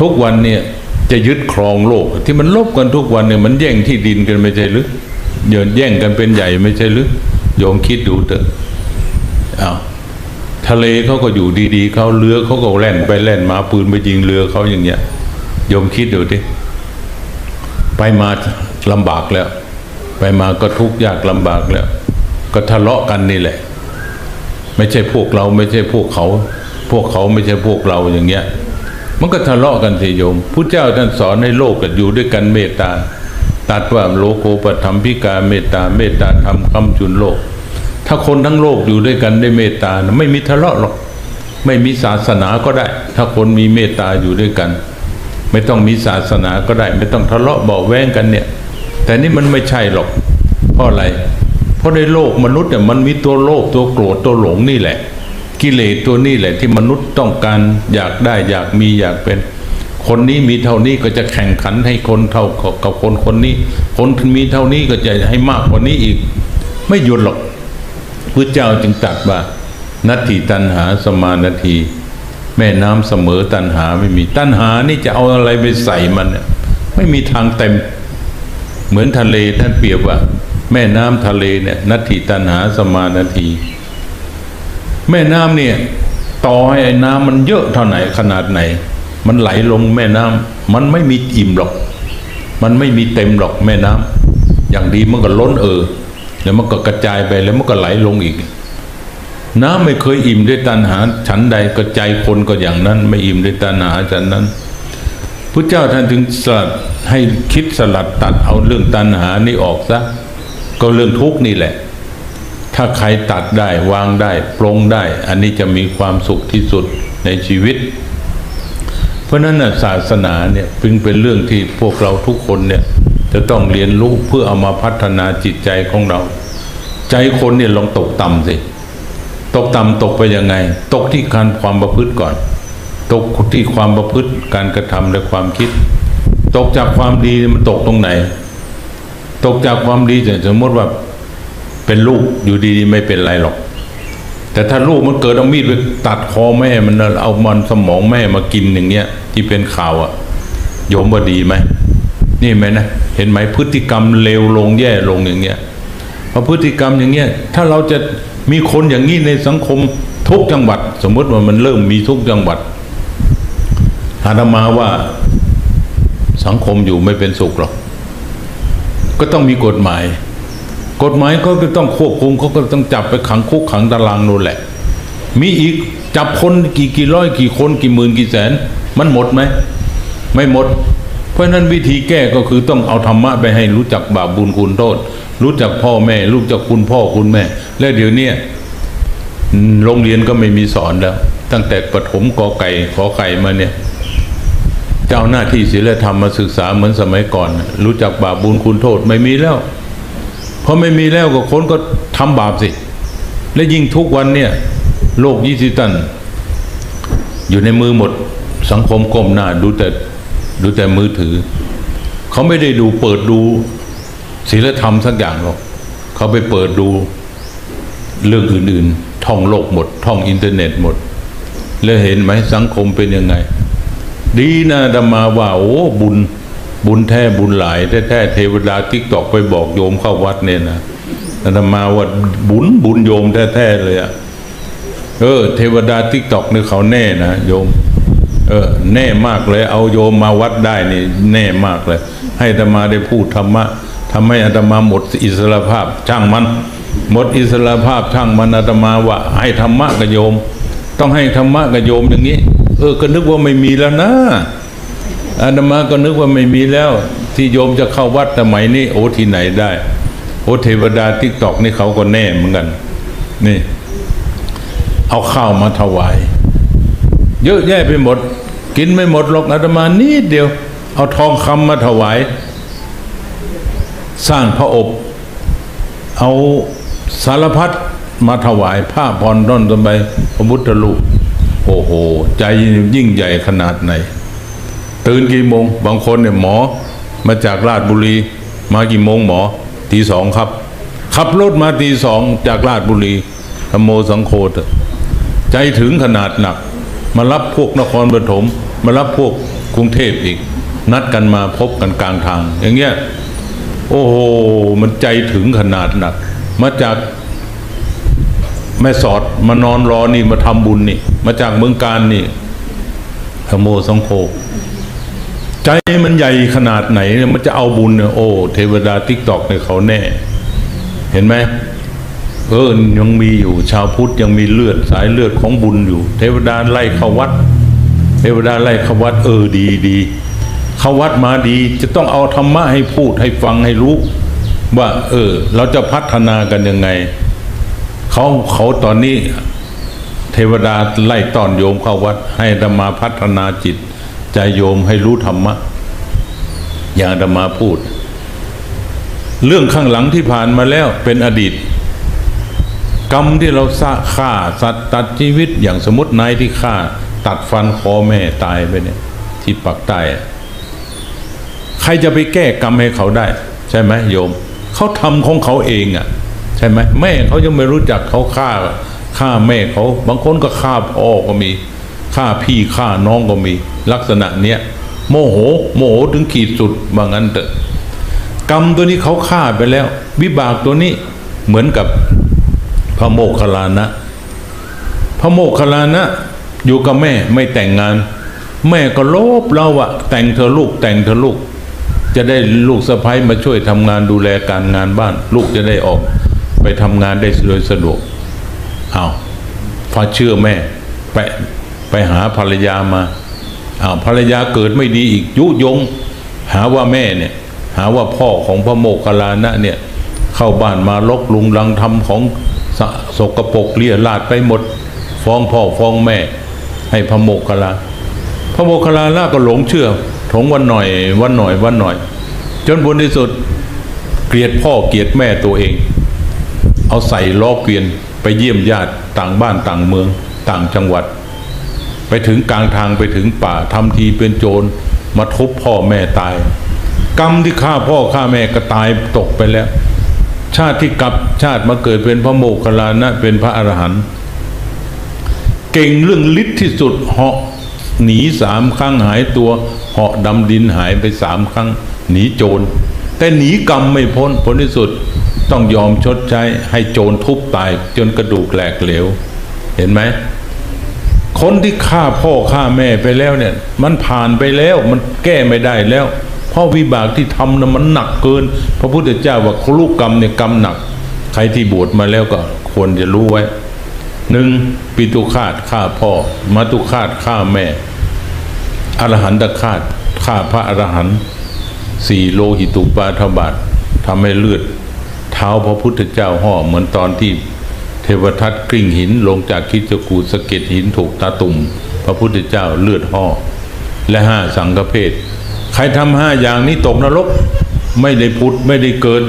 ทุกวันเนี่ยจะยึดครองโลก ที่มันลบกันทุกวันเนี่ยมันแย่งที่ดินกันไม่ใช่หรือเยินแย่งกันเป็นใหญ่ไม่ใช่หรือโยมคิดดูเถอะอ้าวทะเลเขาก็อยู่ดีๆเขาเรือเขาก็แล่นไปแล่นมาปืนไปยิงเรือเขาอย่างเงี้ยโยมคิดดูดิไปมาลำบากแล้ว ไปมาก็ทุกข์ยากลำบากแล้ว ก็ทะเลาะกันนี่แหละ ไม่ใช่พวกเราไม่ใช่พวกเขา พวกเขาไม่ใช่พวกเราอย่างเงี้ย มันก็ทะเลาะกันสิโยมพุทธเจ้าท่านสอนให้โลกกันอยู่ด้วยกันเมตตา ตัดว่าโลโกปธรรมพิกาเมตตา เมตตาธรรมคำจุนโลก ถ้าคนทั้งโลกอยู่ด้วยกันได้เมตตานะไม่มีทะเลาะหรอก ไม่มีศาสนาก็ได้ ถ้าคนมีเมตตาอยู่ด้วยกัน ไม่ต้องมีศาสนาก็ได้ ไม่ต้องทะเลาะเบาแว้งกันเนี่ย แต่นี่มันไม่ใช่หรอก เพราะอะไร เพราะในโลกมนุษย์เนี่ยมันมีตัวโลภตัวโกรธตัวหลงนี่แหละ กิเลสตัวนี้แหละที่มนุษย์ต้องการอยากได้อยากมีอยากเป็น คนนี้มีเท่านี้ก็จะแข่งขันให้คนเท่ากับคนคนนี้ คนมีเท่านี้ก็จะให้มากกว่านี้อีก ไม่หยุดหรอกพระเจ้าจึงตรัสว่านัตถิตันหาสมานาที แม่น้ำเสมอตันหาไม่มีตันหานี่จะเอาอะไรไปใส่มันเนี่ยไม่มีทางเต็ม เหมือนทะเลท่านเปรียบว่า แม่น้ำทะเลเนี่ยนัตถิตันหาสมานาที แม่น้ำเนี่ยต่อให้อ้น้ำมันเยอะเท่าไหนขนาดไหน มันไหลลงแม่น้ำมันไม่มีอิ่มหรอก มันไม่มีเต็มหรอกแม่น้ำอย่างดีมันก็ล้นเออแล้วมันก็กระจายไปแล้วมันก็ไหลลงอีก น้ำไม่เคยอิ่มด้วยตันหาฉันใดก็ใจคนก็อย่างนั้น ไม่อิ่มด้วยตันหาฉันนั้นพระเจ้าท่านถึงสลัดให้คิดสลัดตัดเอาเรื่องตันหานี่ออกซะก็เรื่องทุกข์นี่แหละ ถ้าใครตัดได้วางได้ปรงได้ อันนี้จะมีความสุขที่สุดในชีวิต เพราะนั้นนะศาสนาเนี่ยจึงเป็นเรื่องที่พวกเราทุกคนเนี่ยจะต้องเรียนรู้เพื่อเอามาพัฒนาจิตใจของเรา ใจคนเนี่ยลองตกต่ำสิ ตกต่ำตกไปยังไง ตกที่การความประพฤติก่อน ตกที่ความประพฤติการกระทำและความคิด ตกจากความดีมันตกตรงไหน ตกจากความดีอย่างสมมติว่า เป็นลูกอยู่ดีๆ ไม่เป็นไรหรอก แต่ถ้าลูกมันเกิดเอามีดไปตัดคอแม่มันเอามันสมองแม่มากินอย่างเงี้ยที่เป็นข่าวอะ่ะโยมว่าดีไหมนี่ไหมนะเห็นไหมพฤติกรรมเลวลงแย่ลงอย่างเงี้ยพราะพฤติกรรมอย่างเงี้ยถ้าเราจะมีคนอย่างนี้ในสังคมทุกจังหวัด สมมติว่ามันเริ่มมีทุกจังหวัดอาตมาว่าสังคมอยู่ไม่เป็นสุขหรอก ก็ต้องมีกฎหมาย กฎหมายก็ต้องควบคุมเขาก็ต้องจับไปขังคุกขังตารางนู่นแหละ มีอีกจับคนกี่กี่ร้อยกี่คนกี่หมื่นกี่แสน มันหมดไหม ไม่หมด เพราะฉะนั้นวิธีแก้ก็คือต้องเอาธรรมะไปให้รู้จักบาปบุญคุณโทษ รู้จักพ่อแม่ รู้จักคุณพ่อคุณแม่ แล้วเดี๋ยวนี้โรงเรียนก็ไม่มีสอนแล้ว ตั้งแต่ประถมกอไก่ขอไก่มาเนี่ยเจ้าหน้าที่ศีลธรรมมาศึกษาเหมือนสมัยก่อน รู้จักบาปบุญคุณโทษไม่มีแล้ว พอไม่มีแล้วก็คนก็ทำบาปสิ และยิ่งทุกวันเนี่ยโลกยิจิตัน อยู่ในมือหมดสังคมก้มหน้าดูแต่ดูแต่มือถือ เขาไม่ได้ดูเปิดดูศีลธรรมสักอย่างหรอกเขาไปเปิดดูเรื่องอื่นๆ ท่องโลกหมด ท่องอินเทอร์เน็ตหมด แล้วเห็นไหมสังคมเป็นยังไง ดีนะธรรมาว่าโอ้บุญ บุญแท้บุญหลายแท้ๆเทวดาทิกตอกไปบอกโยมเข้าวัดเนี่ยนะอาตมาว่าบุญบุญโยมแท้ๆเลยอะเออ เทวดาทิกตอกเนี่ยเขาแน่นะโยม เออ แน่มากเลย เอาโยมมาวัดได้นี่แน่มากเลย ให้อาตมาได้พูดธรรมะทำให้อาตมาหมดอิสระภาพช่างมัน หมดอิสระภาพช่างมันอาตมาว่า ให้ธรรมะกับโยม ต้องให้ธรรมะกับโยมอย่างนี้ เออก็นึกว่าไม่มีแล้วนะ อาตมาก็นึกว่าไม่มีแล้ว ที่โยมจะเข้าวัดสมัยนี้โอ้ที่ไหนได้ โอ้เทวดาทิกตอกนี่เขาก็แน่เหมือนกัน นี่ เอาข้าวมาถวาย เยอะแยะไปหมด กินไม่หมดหรอกอาตมานิดเดียว เอาทองคำมาถวาย สร้างพระอบ เอาสารพัดมาถวายผ้าพรต้นต้นใบพระพุทธรูปโอ้โห ใจยิ่งใหญ่ขนาดไหน ตื่นกี่โมง บางคนเนี่ยหมอ มาจากราชบุรี มากี่โมงหมอตีสองครับ ขับรถมาตีสองจากราชบุรีธรรมโมสังโฆเถอะใจถึงขนาดหนัก มารับพวกนครปฐมมารับพวกกรุงเทพอีก นัดกันมาพบกันกลางทาง อย่างเงี้ยโอ้โหมันใจถึงขนาดหนัก มาจากแม่สอดมานอนรอนี่มาทำบุญนี่ มาจากเมืองการนี่ธโมสังโฆ ใจมันใหญ่ขนาดไหนเนี่ยมันจะเอาบุญเนี่ยโอ้เทวดาติ๊กตอกเนี่ยเขาแน่ เห็นไหมเออยังมีอยู่ ชาวพุทธยังมีเลือดสายเลือดของบุญอยู่ เทวดาไล่เข้าวัด เทวดาไล่เข้าวัด เออดีดีเข้าวัดมาดี จะต้องเอาธรรมะให้พูดให้ฟังให้รู้ ว่า เออ เราจะพัฒนากันยังไงเขาเขาตอนนี้ เทวดาไล่ตอนโยมเข้าวัดให้ธรรมาพัฒนาจิต ใจโยมให้รู้ธรรมะ อย่างธรรมาพูด เรื่องข้างหลังที่ผ่านมาแล้วเป็นอดีต กรรมที่เราสะฆ่าสัตว์ตัดชีวิตอย่างสมมตินายที่ฆ่า ตัดฟันคอแม่ตายไปเนี่ย ที่ปักใต้ใครจะไปแก้กรรมให้เขาได้ ใช่ไหมโยม เขาทำของเขาเองอะ ใช่ไหมแม่เขายังไม่รู้จักเขาฆ่าฆ่าแม่เขา บางคนก็ฆ่าพ่อก็มี ฆ่าพี่ฆ่าน้องก็มี ลักษณะเนี้ยโมโห โมโหถึงขีดสุดว่างั้นเถอะกรรมตัวนี้เขาฆ่าไปแล้ว วิบากตัวนี้เหมือนกับพระโมคคัลลานะ พระโมคคัลลานะ อยู่กับแม่ไม่แต่งงาน แม่ก็โลภเราอะแต่งเธอลูกแต่งเธอลูก จะได้ลูกสะพ้ยมาช่วยทำงานดูแลการงานบ้าน ลูกจะได้ออกไปทำงานได้โดยสะดวกเอาฟ้าเชื่อแม่ไปะ ไปหาภรรยามาอ้าวภรรยาเกิดไม่ดีอีกยุยง หาว่าแม่เนี่ย หาว่าพ่อของพระโมคคัลลานะเนี่ย เข้าบ้านมาลกลุงลังทำของสสกปรกเลี่ยลาดไปหมด ฟ้องพ่อฟ้องแม่ ให้พระโมคคัลลาพระโมคคัลลานะก็หลงเชื่อถงวันหน่อยวันหน่อยวันหน่อย จนบนที่สุดเกลียดพ่อเกลียดแม่ตัวเอง เอาใส่ล้อเกวียนไปเยี่ยมญาติต่างบ้านต่างเมืองต่างจังหวัด ไปถึงกลางทางไปถึงป่าทำทีเป็นโจรมาทุบพ่อแม่ตาย กรรมที่ฆ่าพ่อฆ่าแม่ก็ตายตกไปแล้ว ชาติที่กลับชาติมาเกิดเป็นพระโมคคัลลานะเป็นพระอรหันต์เก่งเรื่องฤทธิ์ที่สุดเหาะหนีสามครั้งหายตัวเหาะดำดินหายไปสามครั้ง หนีโจร แต่หนีกรรมไม่พ้นผลที่สุดต้องยอมชดใช้ให้โจรทุบตายจนกระดูกแหลกเหลว เห็นไหม คนที่ฆ่าพ่อฆ่าแม่ไปแล้วเนี่ย มันผ่านไปแล้วมันแก้ไม่ได้แล้ว เพราะวิบากที่ทำนะมันหนักเกิน พระพุทธเจ้าว่าลูกกรรมเนี่ยกรรมหนัก ใครที่บวชมาแล้วก็ควรจะรู้ไว้หนึ่งปิตุคาตฆ่าพ่อมาตุคาตฆ่าแม่อรหันตคาตฆ่าพระอรหันต์สี่โลหิตุปาทบาททำให้เลือด เท้าพระพุทธเจ้าห่อเหมือนตอนที่ วทัตกริ่งหินลงจากคิจกูสะเก็ดหินถูกตาตุ่ม พระพุทธเจ้าเลือดห่อและห้าสังฆเพศใครทำห้าอย่างนี้ตกนรก ไม่ได้พุทธไม่ได้เกิด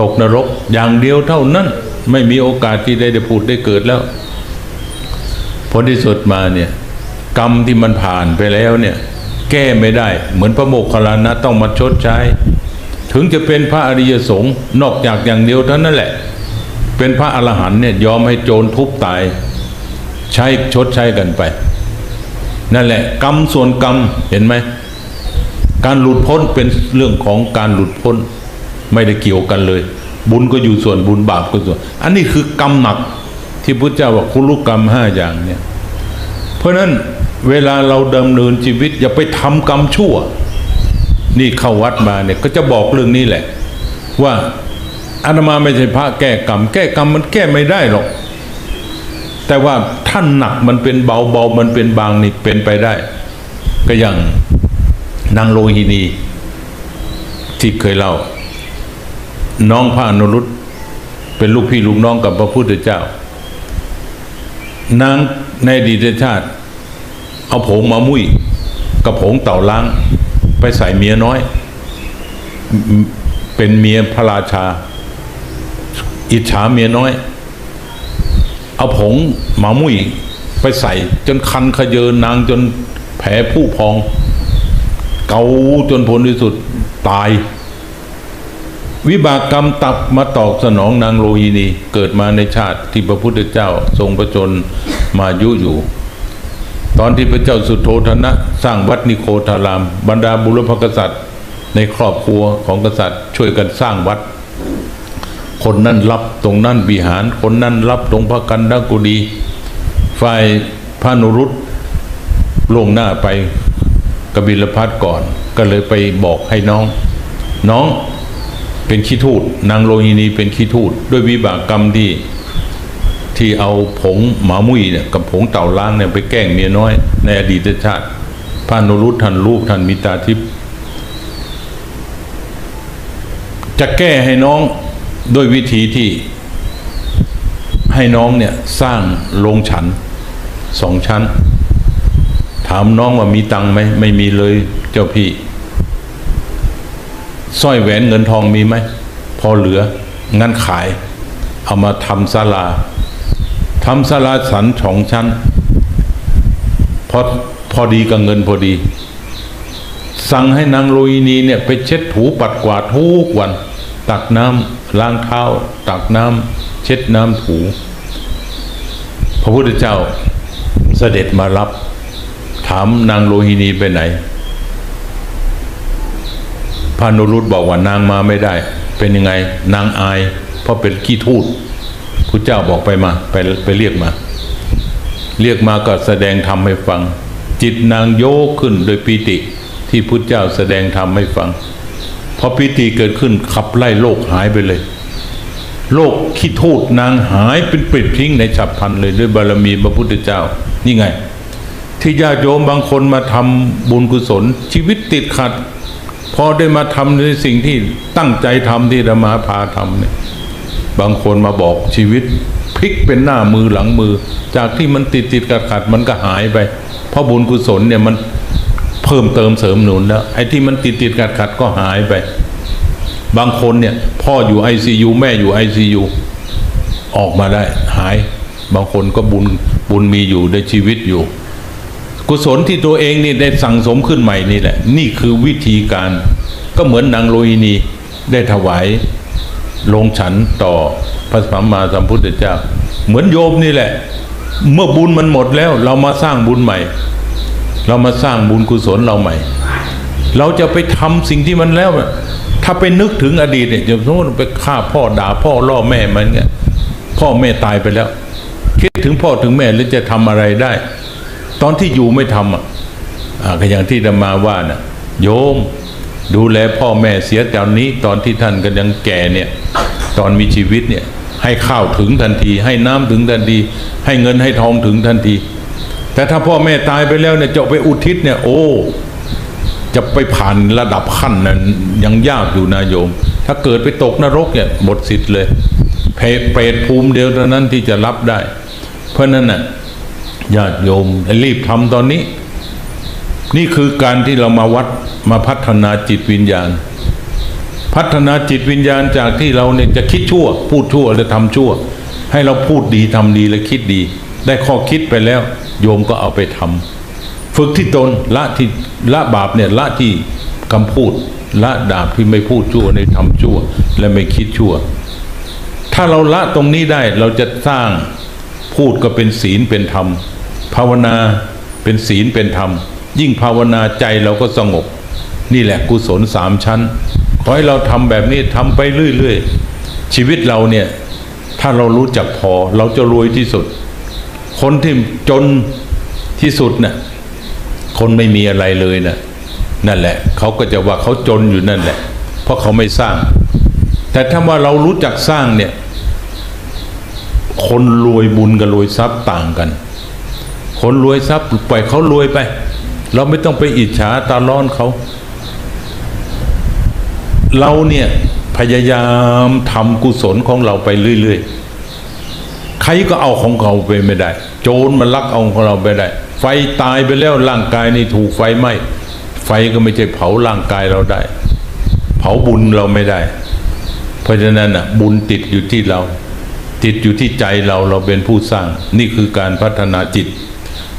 ตกนรกอย่างเดียวเท่านั้น ไม่มีโอกาสที่ได้ได้พูดได้เกิดแล้วผลที่สุดมาเนี่ยกรรมที่มันผ่านไปแล้วเนี่ยแก้ไม่ได้ เหมือนพระโมคคัลลานะต้องมาชดใช้ ถึงจะเป็นพระอริยสงฆ์นอกจากอย่างเดียวเท่านั้นแหละ เป็นพระอรหันต์เนี่ยยอมให้โจรทุบตาย ใช้ชดใช้กันไป นั่นแหละ กรรมส่วนกรรมเห็นไหม การหลุดพ้นเป็นเรื่องของการหลุดพ้น ไม่ได้เกี่ยวกันเลย บุญก็อยู่ส่วนบุญบาปก็ส่วน อันนี้คือกรรมหนักที่พระเจ้าว่าคุณลูกกรรมห้าอย่างเนี่ยเพราะฉะนั้นเวลาเราดำเนินชีวิต อย่าไปทำกรรมชั่ว นี่เข้าวัดมาเนี่ยก็จะบอกเรื่องนี้แหละ ว่า อาตมาไม่ใช่พระแก้กรรม แก้กรรมมันแก้ไม่ได้หรอก แต่ว่าท่านหนักมันเป็นเบาเบามันเป็นบางนี่เป็นไปได้ ก็อย่างนางโลหินี ที่เคยเล่า น้องพระอนุรุตเป็นลูกพี่ลูกน้องกับพระพุทธเจ้านางในดีตชาติ เอาผงมามุ้ยกับผงเต่าล้าง ไปใส่เมียน้อย เป็นเมียพระราชา อิจฉาเมียน้อย เอาผงหมามุ้ยไปใส่ จนคันขยเยนางจนแผลผู้พอง เกาจนผลที่สุดตาย วิบากกรรมตับมาตอบสนองนางโลหินี เกิดมาในชาติที่พระพุทธเจ้าทรงประชนมายุอยู่ ตอนที่พระเจ้าสุโธธนะ สร้างวัดนิโคธาราม บรรดาบุรพกษัตริย์ ในครอบครัวของกษัตริย์ช่วยกันสร้างวัด คนนั้นรับตรงนั้นวิหาร คนนั้นรับตรงพระกันดกุดี ฝ่ายพระนุรุตล่วงหน้าไปกบิลพัทก่อน ก็เลยไปบอกให้น้อง น้องเป็นขี้ทูตนางโลหินีเป็นขี้ทูตด้วยวิบากกรรมที่ที่เอาผงหมามุ้ยเนี่ยกับผงเต่าล้างเนี่ยไปแกล้งเมียน้อย ในอดีตชาติพระนุรุตท่านรูปท่านมิตาทิพย์จะแก้ให้น้อง ด้วยวิธีที่ให้น้องเนี่ยสร้างโรงฉันสองชั้น ถามน้องว่ามีตังค์ไหมไม่มีเลยเจ้าพี่สร้อยแหวนเงินทองมีไหม พอเหลืองั้นขาย เอามาทำศาลาทำศาลาสันสองชั้นพอพอดีกับเงินพอดี สั่งให้นางโรยนีเนี่ยไปเช็ดถูปัดกวาดทุกวัน ตักน้ำ ล้างเท้า ตักน้ำเช็ดน้ำถู พระพุทธเจ้าเสด็จมารับ ถามนางโลหินีไปไหนพระนุรุตบอกว่านางมาไม่ได้ เป็นยังไง นางอาย เพราะเป็นขี้ทูตพระเจ้าบอกไปมา ไปไปเรียกมา เรียกมาก็แสดงธรรมให้ฟัง จิตนางโยกขึ้นโดยปีติที่พุทธเจ้าแสดงธรรมให้ฟัง พอปีติเกิดขึ้นขับไล่โลกหายไปเลย โลกขี้ทูตนางหายเป็นปลิดทิ้งในฉับพลันเลยด้วยบารมีพระพุทธเจ้า นี่ไง ที่ญาติโยมบางคนมาทำบุญกุศล ชีวิตติดขัด พอได้มาทำในสิ่งที่ตั้งใจทำที่ธรรมาพาทำเนี่ยบางคนมาบอกชีวิตพลิกเป็นหน้ามือหลังมือ จากที่มันติดติดขัดขัดมันก็หายไป เพราะบุญกุศลเนี่ยมัน เพิ่มเติมเสริมหนุนแล้วไอ้ที่มันติดติดขัดขัดก็หายไป บางคนเนี่ย พ่ออยู่ไอซียูแม่อยู่ไอซียูออกมาได้หาย บางคนก็บุญบุญมีอยู่ในชีวิตอยู่ กุศลที่ตัวเองนี่ได้สั่งสมขึ้นใหม่นี่แหละ นี่คือวิธีการก็เหมือนนางโลหินีได้ถวายลงฉันต่อพระสัมมาสัมพุทธเจ้า เหมือนโยมนี่แหละ เมื่อบุญมันหมดแล้ว เรามาสร้างบุญใหม่ เรามาสร้างบุญกุศลเราใหม่ เราจะไปทำสิ่งที่มันแล้วถ้าไปนึกถึงอดีตเนี่ยจะสมมติไปฆ่าพ่อด่าพ่อล่อแม่มันเนี่ยพ่อแม่ตายไปแล้ว คิดถึงพ่อถึงแม่แล้วจะทำอะไรได้ ตอนที่อยู่ไม่ทำอะก็อย่างที่ธรรมาว่าน่ะโยมดูแลพ่อแม่เสียตอนนี้ ตอนที่ท่านก็ยังแก่เนี่ยตอนมีชีวิตเนี่ยให้ข้าวถึงทันที ให้น้ำถึงทันที ให้เงินให้ทองถึงทันที แต่ถ้าพ่อแม่ตายไปแล้วเนี่ยจะไปอุทิศเนี่ย โอ้ จะไปผ่านระดับขั้นนั้นยังยากอยู่นะโยม ถ้าเกิดไปตกนรกเนี่ยหมดสิทธิ์เลยเพเปรตภูมิเดียวเท่านั้นที่จะรับได้ เพราะนั้นน่ะญาติโยมรีบทำตอนนี้ นี่คือการที่เรามาวัดมาพัฒนาจิตวิญญาณ พัฒนาจิตวิญญาณจากที่เราเนี่ยจะคิดชั่ว พูดชั่วและทำชั่ว ให้เราพูดดีทำดีและคิดดี ได้ข้อคิดไปแล้ว โยมก็เอาไปทำฝึกที่ตนละที่ละบาปเนี่ยละที่คำพูดละดาบที่ไม่พูดชั่วในทำชั่ว และไม่คิดชั่ว ถ้าเราละตรงนี้ได้เราจะสร้างพูดก็เป็นศีลเป็นธรรม ภาวนาเป็นศีลเป็นธรรม ยิ่งภาวนาใจเราก็สงบ นี่แหละกุศลสามชั้น ขอให้เราทำแบบนี้ทำไปเรื่อยๆ ชีวิตเราเนี่ย ถ้าเรารู้จักพอเราจะรวยที่สุด คนที่จนที่สุดน่ะคนไม่มีอะไรเลยนะนั่นแหละเขาก็จะว่าเขาจนอยู่นั่นแหละ เพราะเขาไม่สร้าง แต่ถ้าว่าเรารู้จักสร้างเนี่ย คนรวยบุญกับรวยทรัพย์ต่างกัน คนรวยทรัพย์ปล่อยเขารวยไป เราไม่ต้องไปอิจฉาตาร้อนเขา เราเนี่ยพยายามทำกุศลของเราไปเรื่อย ๆ ใครก็เอาของเขาไปไม่ได้ โจรมันลักเอาของเราไปได้ ไฟตายไปแล้วร่างกายนี่ถูกไฟไหม้ไฟก็ไม่ใช่เผาร่างกายเราได้ เผาบุญเราไม่ได้ เพราะฉะนั้นอะบุญติดอยู่ที่เรา ติดอยู่ที่ใจเราเราเป็นผู้สร้าง นี่คือการพัฒนาจิต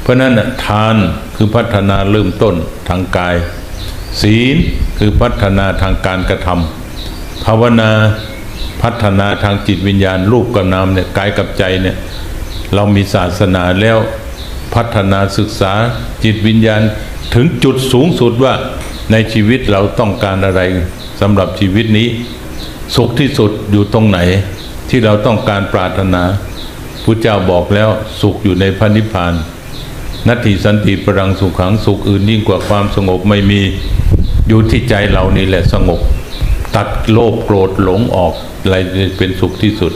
เพราะนั้นน่ะทานคือพัฒนาเริ่มต้นทางกาย ศีลคือพัฒนาทางการกระทำภาวนา พัฒนาทางจิตวิญญาณรูปกับนามเนี่ยกายกับใจเนี่ยเรามีศาสนาแล้วพัฒนาศึกษาจิตวิญญาณถึงจุดสูงสุดว่าในชีวิตเราต้องการอะไรสำหรับชีวิตนี้ สุขที่สุดอยู่ตรงไหน ที่เราต้องการปรารถนาพุทธเจ้าบอกแล้วสุขอยู่ในพระนิพพานนัตถิสันติปรังสุขขังสุขอื่นยิ่งกว่าความสงบไม่มีอยู่ที่ใจเรานี่แหละสงบ ตัดโลภโกรธหลงออกอะไรเป็นสุขที่สุด